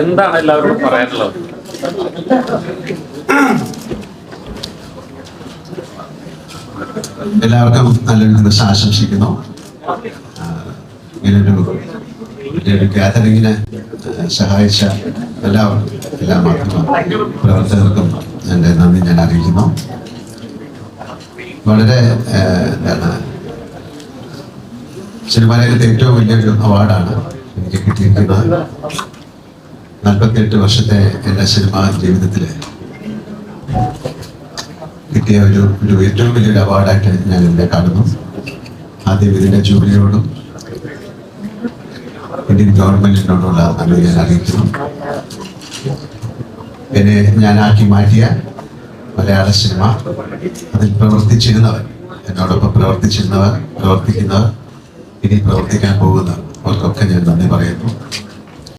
എന്താണ് എല്ലാവരും പറയാനുള്ളത്? എല്ലാവർക്കും നല്ലൊരു ദിവസം ആശംസിക്കുന്നു. ഇങ്ങനൊരു ഗ്യാതറിങ്ങിന് സഹായിച്ച എല്ലാവർക്കും എല്ലാ മാധ്യമ പ്രവർത്തകർക്കും എന്റെ നന്ദി ഞാൻ അറിയിക്കുന്നു. വളരെ എന്താണ് സിനിമാ രംഗത്ത് ഏറ്റവും വലിയൊരു അവാർഡാണ് എനിക്ക് നാൽപ്പത്തിയെട്ട് വർഷത്തെ എന്റെ സിനിമാ ജീവിതത്തിൽ കിട്ടിയ ഒരു ഒരു ഏറ്റവും വലിയൊരു അവാർഡായിട്ട് ഞാൻ ഇതിനെ കാണുന്നു. ആദ്യം ഇതിന്റെ ജൂബിലിയോടും ഇന്ത്യൻ ഗവൺമെന്റിനോടുള്ള നന്ദി ഞാൻ അറിയിക്കുന്നു. എന്നെ ഞാനാക്കി മാറ്റിയ മലയാള സിനിമ. അതിൽ പ്രവർത്തിച്ചിരുന്നവർ എന്നോടൊപ്പം പ്രവർത്തിച്ചിരുന്നവർ പ്രവർത്തിക്കുന്നവർ ഇനി പ്രവർത്തിക്കാൻ പോകുന്നവർ. അവർക്കൊക്കെ ഞാൻ നന്ദി പറയുന്നു.